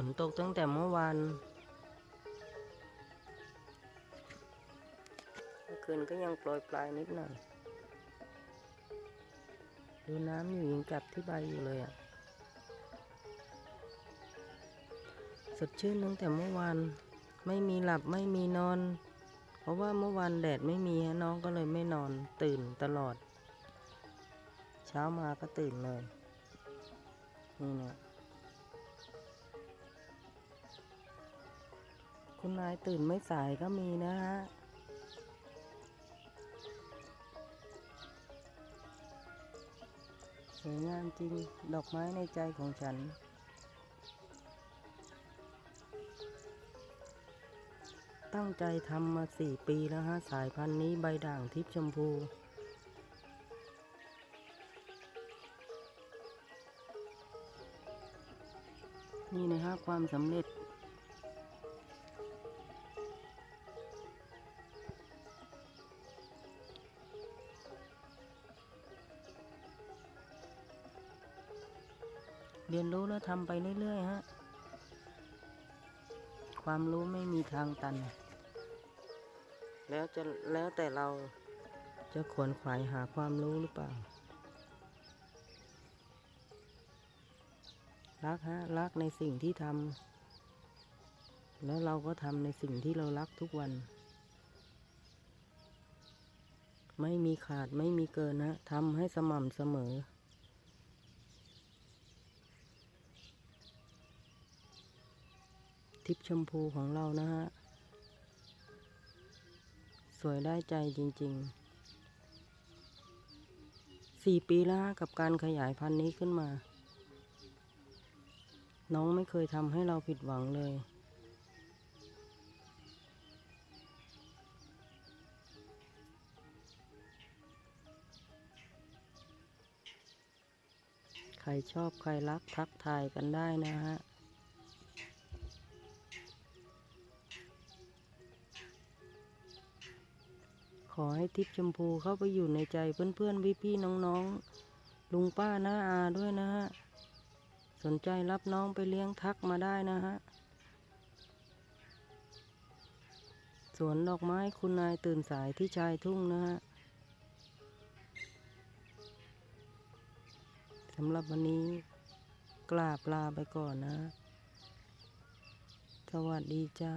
ฝนตกตั้งแต่เมื่อวานเมื่อคืนก็ยังโปรยปลายนิดหน่อย ดูน้ำอยู่ยังจับที่ใบอยู่เลยอะ สดชื่นตั้งแต่เมื่อวาน ไม่มีหลับไม่มีนอน เพราะว่าเมื่อวานแดดไม่มีฮะน้องก็เลยไม่นอนตื่นตลอด เช้ามาก็ตื่นเลย นี่นะ คุณนายตื่นไม่สายก็มีนะฮะสวยงามจริงดอกไม้ในใจของฉัน ตั้งใจทำมาสี่ปีแล้วฮะ สายพันธุ์นี้ใบด่างทิพย์ชมพูนี่นะฮะความสำเร็จ เรียนรู้แล้วทำไปเรื่อยๆฮะ ความรู้ไม่มีทางตัน แล้วจะแล้วแต่เราจะขวนขวายหาความรู้หรือเปล่า รักฮะ รักในสิ่งที่ทำ แล้วเราก็ทำในสิ่งที่เรารักทุกวัน ไม่มีขาดไม่มีเกินนะทำให้สม่ำเสมอ ทิปชมพูของเรานะฮะ สวยได้ใจจริง ๆ สี่ปีแล้วกับการขยายพันธุ์นี้ขึ้นมา น้องไม่เคยทำให้เราผิดหวังเลย ใครชอบใครรักทักทายกันได้นะฮะ ขอให้ทิพย์ชมพูเข้าไปอยู่ในใจเพื่อนๆพี่ๆน้องๆ ลุงป้าน้าอาด้วยนะฮะ สนใจรับน้องไปเลี้ยงทักมาได้นะฮะ สวนดอกไม้คุณนายตื่นสายที่ชายทุ่งนะฮะสำหรับวันนี้กราบลาไปก่อนนะ สวัสดีจ้า